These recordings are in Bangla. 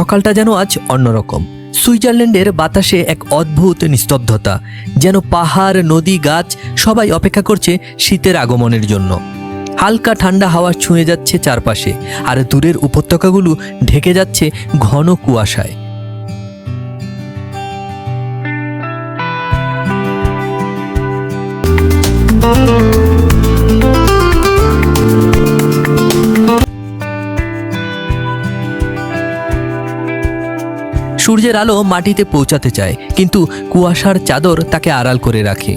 সকালটা যেন আজ অন্যরকম। সুইজারল্যান্ডের বাতাসে এক অদ্ভুত নিস্তব্ধতা, যেন পাহাড়, নদী, গাছ সবাই অপেক্ষা করছে শীতের আগমনের জন্য। হালকা ঠান্ডা হাওয়া ছুঁয়ে যাচ্ছে চারপাশে, আর দূরের উপত্যকাগুলো ঢেকে যাচ্ছে ঘন কুয়াশায়। সূর্যের আলো মাটিতে পৌঁছাতে চায়, কিন্তু কুয়াশার চাদর তাকে আড়াল করে রাখে।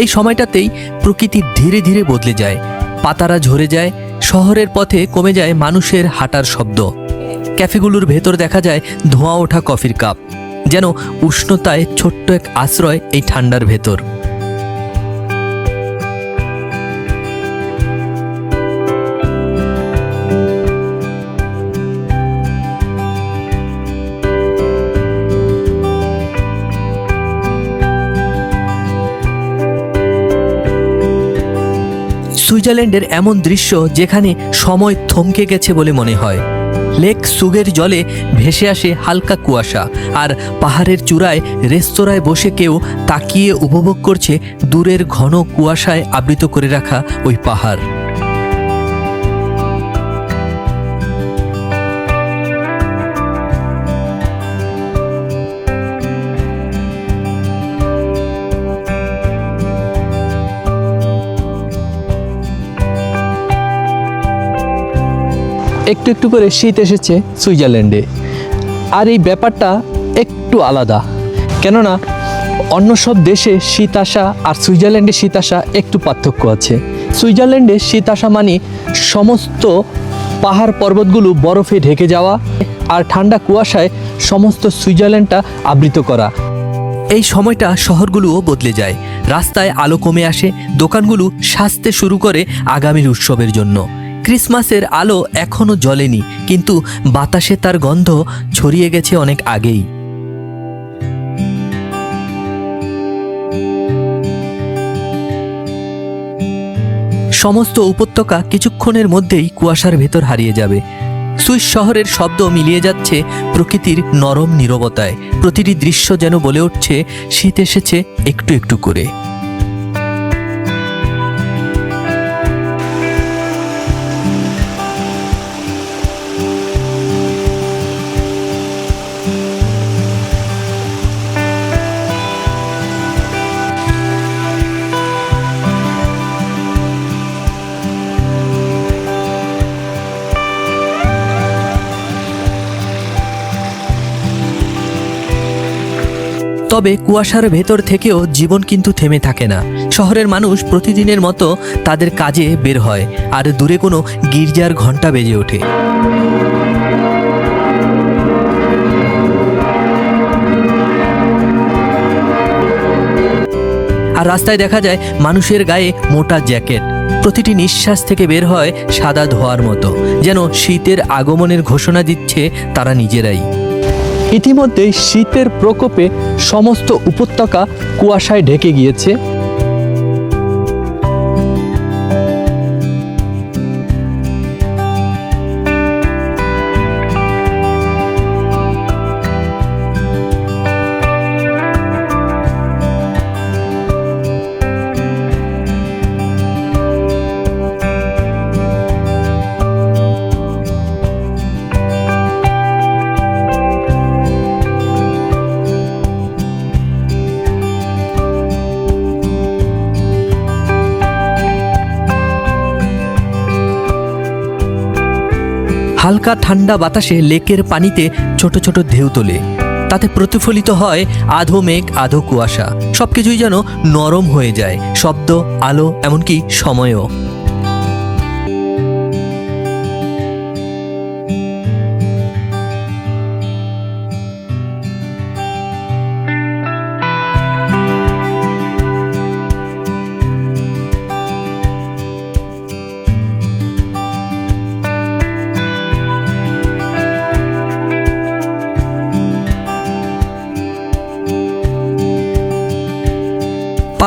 এই সময়টাতেই প্রকৃতি ধীরে ধীরে বদলে যায়। পাতারা ঝরে যায়, শহরের পথে কমে যায় মানুষের হাঁটার শব্দ। ক্যাফেগুলোর ভেতর দেখা যায় ধোঁয়া ওঠা কফির কাপ, যেন উষ্ণতায় ছোট্ট এক আশ্রয় এই ঠান্ডার ভেতর। সুইজারল্যান্ডের এমন দৃশ্য যেখানে সময় থমকে গেছে বলে মনে হয়। লেক সুগের জলে ভেসে আসে হালকা কুয়াশা, আর পাহাড়ের চূড়ায় রেস্তোরাঁয় বসে কেউ তাকিয়ে উপভোগ করছে দূরের ঘন কুয়াশায় আবৃত করে রাখা ওই পাহাড়। একটু একটু করে শীত এসেছে সুইজারল্যান্ডে। আর এই ব্যাপারটা একটু আলাদা। কেননা, অন্য সব দেশে শীত আসা আর সুইজারল্যান্ডে শীত আসা একটু পার্থক্য আছে। সুইজারল্যান্ডে শীত আসা মানে সমস্ত পাহাড় পর্বতগুলো বরফে ঢেকে যাওয়া আর ঠান্ডা কুয়াশায় সমস্ত সুইজারল্যান্ডটা আবৃত করা। এই সময়টা শহরগুলোও বদলে যায়। রাস্তায় আলো কমে আসে, দোকানগুলো সাজতে শুরু করে আগামীর উৎসবের জন্য। ক্রিসমাসের আলো এখনও জ্বলেনি, কিন্তু বাতাসে তার গন্ধ ছড়িয়ে গেছে অনেক আগেই। সমস্ত উপত্যকা কিছুক্ষণের মধ্যেই কুয়াশার ভেতর হারিয়ে যাবে। সুইস শহরের শব্দ মিলিয়ে যাচ্ছে প্রকৃতির নরম নীরবতায়। প্রতিটি দৃশ্য যেন বলে উঠছে, শীত এসেছে একটু একটু করে। তবে কুয়াশার ভেতর থেকেও জীবন কিন্তু থেমে থাকে না। শহরের মানুষ প্রতিদিনের মতো তাদের কাজে বের হয়, আর দূরে কোনো গির্জার ঘণ্টা বেজে ওঠে। আর রাস্তায় দেখা যায় মানুষের গায়ে মোটা জ্যাকেট। প্রতিটি নিঃশ্বাস থেকে বের হয় সাদা ধোয়ার মতো, যেন শীতের আগমনের ঘোষণা দিচ্ছে তারা নিজেরাই। ইতিমধ্যেই শীতের প্রকোপে সমস্ত উপত্যকা কুয়াশায় ঢেকে গিয়েছে। হালকা ঠান্ডা বাতাসে লেকের পানিতে ছোট ছোট ঢেউ তোলে। তাতে প্রতিফলিত হয় আধো মেঘ, আধো কুয়াশা। সবকিছুই যেন নরম হয়ে যায়, শব্দ, আলো, এমনকি সময়ও।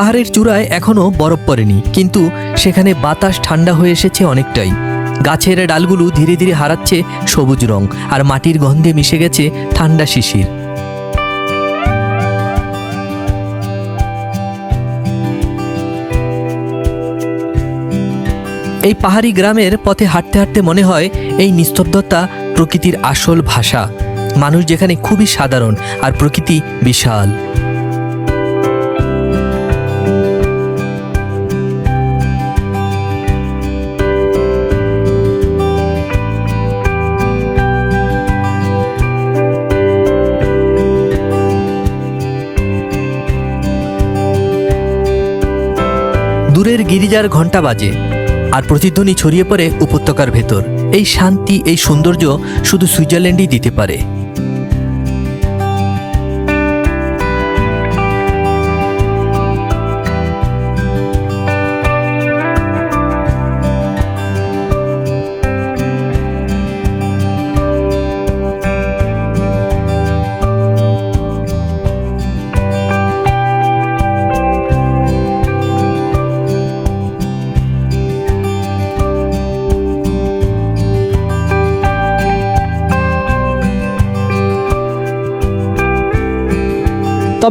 পাহাড়ের চূড়ায় এখনও বরফ পড়েনি, কিন্তু সেখানে বাতাস ঠান্ডা হয়ে এসেছে অনেকটাই। গাছের ডালগুলো ধীরে ধীরে হারাচ্ছে সবুজ রং, আর মাটির গন্ধে মিশে গেছে ঠান্ডা শিশির। এই পাহাড়ি গ্রামের পথে হাঁটতে হাঁটতে মনে হয় এই নিস্তব্ধতা প্রকৃতির আসল ভাষা। মানুষ যেখানে খুবই সাধারণ, আর প্রকৃতি বিশাল। দূরের গিরিজার ঘণ্টা বাজে, আর প্রতিধ্বনি ছড়িয়ে পড়ে উপত্যকার ভেতর। এই শান্তি, এই সৌন্দর্য শুধু সুইজারল্যান্ডই দিতে পারে।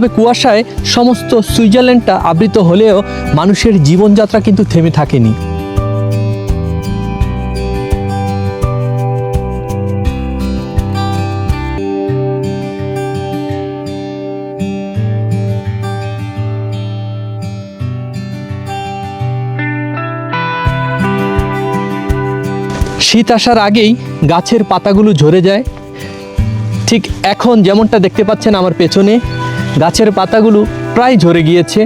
তবে কুয়াশায় সমস্ত সুইজারল্যান্ডটা আবৃত হলেও মানুষের জীবনযাত্রা কিন্তু থেমে থাকেনি। শীত আসার আগেই গাছের পাতাগুলো ঝরে যায়। ঠিক এখন যেমনটা দেখতে পাচ্ছেন আমার পেছনে গাছের পাতাগুলো প্রায় ঝরে গিয়েছে।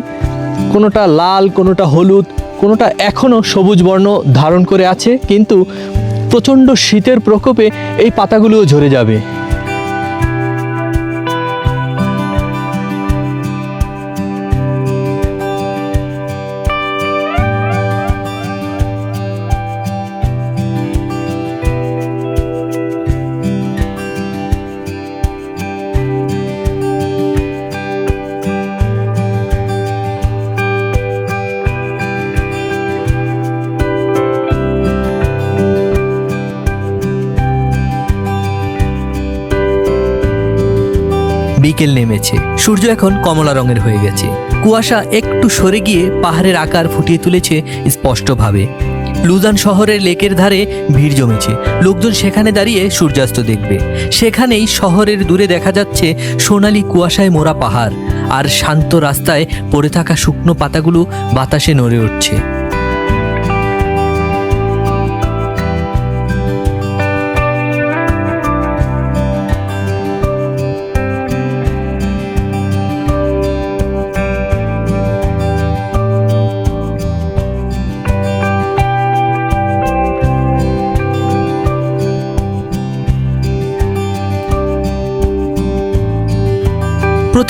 কোনোটা লাল, কোনোটা হলুদ, কোনোটা এখনও সবুজ বর্ণ ধারণ করে আছে, কিন্তু প্রচণ্ড শীতের প্রকোপে এই পাতাগুলোও ঝরে যাবে। বিকেল নেমেছে। সূর্য এখন কমলা রঙের হয়ে গেছে। কুয়াশা একটু সরে গিয়ে পাহাড়ের আকার ফুটিয়ে তুলেছে স্পষ্টভাবে। লুজান শহরের লেকের ধারে ভিড় জমেছে। লোকজন সেখানে দাঁড়িয়ে সূর্যাস্ত দেখবে। সেখানেই শহরের দূরে দেখা যাচ্ছে সোনালি কুয়াশায় মোড়া পাহাড়। আর শান্ত রাস্তায় পড়ে থাকা শুকনো পাতাগুলো বাতাসে নড়ে উঠছে।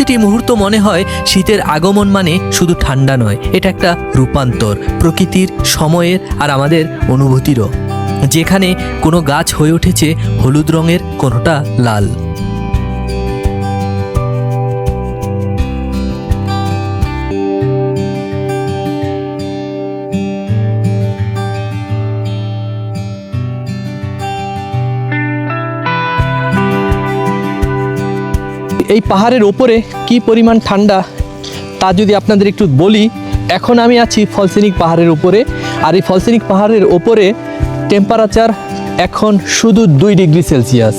প্রতিটি মুহূর্ত মনে হয় শীতের আগমন মানে শুধু ঠান্ডা নয়, এটা একটা রূপান্তর, প্রকৃতির, সময়ের আর আমাদের অনুভূতিরও। যেখানে কোনো গাছ হয়ে উঠেছে হলুদ রঙের, কোনোটা লাল। এই পাহাড়ের ওপরে কি পরিমাণ ঠান্ডা, তা যদি আপনাদের একটু বলি, এখন আমি আছি ফলসেনিক পাহাড়ের উপরে আর এই ফলসেনিক পাহাড়ের ওপরে টেম্পারেচার এখন শুধু দুই ডিগ্রি সেলসিয়াস।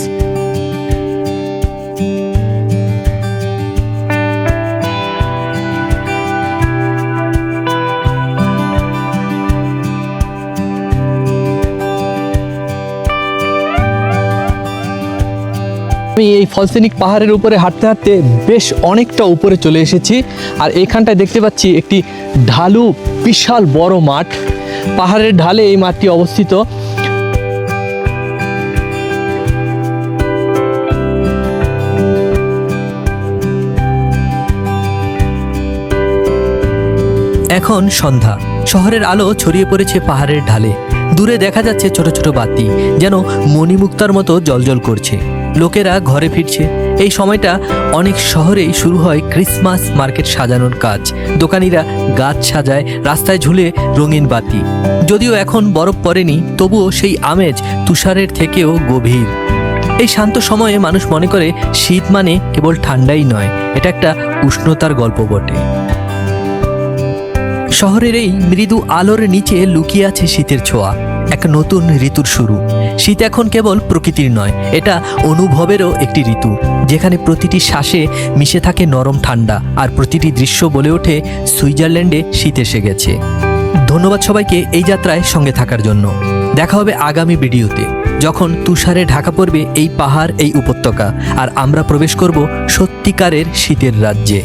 আমি এই ফলসেনিক পাহাড়ের উপরে হাঁটতে হাঁটতে বেশ অনেকটা উপরে চলে এসেছি। আর এখানটায় দেখতে পাচ্ছি একটি ঢালু বিশাল বড় মাঠ। পাহাড়ের ঢালে এই মাঠটি অবস্থিত। এখন সন্ধ্যা। শহরের আলো ছড়িয়ে পড়েছে পাহাড়ের ঢালে। দূরে দেখা যাচ্ছে ছোট ছোট বাতি, যেন মণিমুক্তার মতো জলজল করছে। লোকেরা ঘরে ফিরছে। এই সময়টা অনেক শহরেই শুরু হয় ক্রিসমাস মার্কেট সাজানোর কাজ। দোকানিরা গাছ সাজায়, রাস্তায় ঝুলে রঙিন বাতি। যদিও এখন বরফ পড়েনি, তবুও সেই আমেজ তুষারের থেকেও গভীর। এই শান্ত সময়ে মানুষ মনে করে শীত মানে কেবল ঠান্ডাই নয়, এটা একটা উষ্ণতার গল্প বটে। শহরের এই মৃদু আলোর নিচে লুকিয়ে আছে শীতের ছোঁয়া। এক নতুন ঋতুর শুরু। শীত এখন কেবল প্রকৃতির নয়, এটা অনুভবেরও একটি ঋতু, যেখানে প্রতিটি শ্বাসে মিশে থাকে নরম ঠান্ডা, আর প্রতিটি দৃশ্য বলে ওঠে সুইজারল্যান্ডে শীত এসে গেছে। ধন্যবাদ সবাইকে এই যাত্রায় সঙ্গে থাকার জন্য। দেখা হবে আগামী ভিডিওতে, যখন তুষারে ঢাকা পড়বে এই পাহাড়, এই উপত্যকা, আর আমরা প্রবেশ করব সত্যিকারের শীতের রাজ্যে।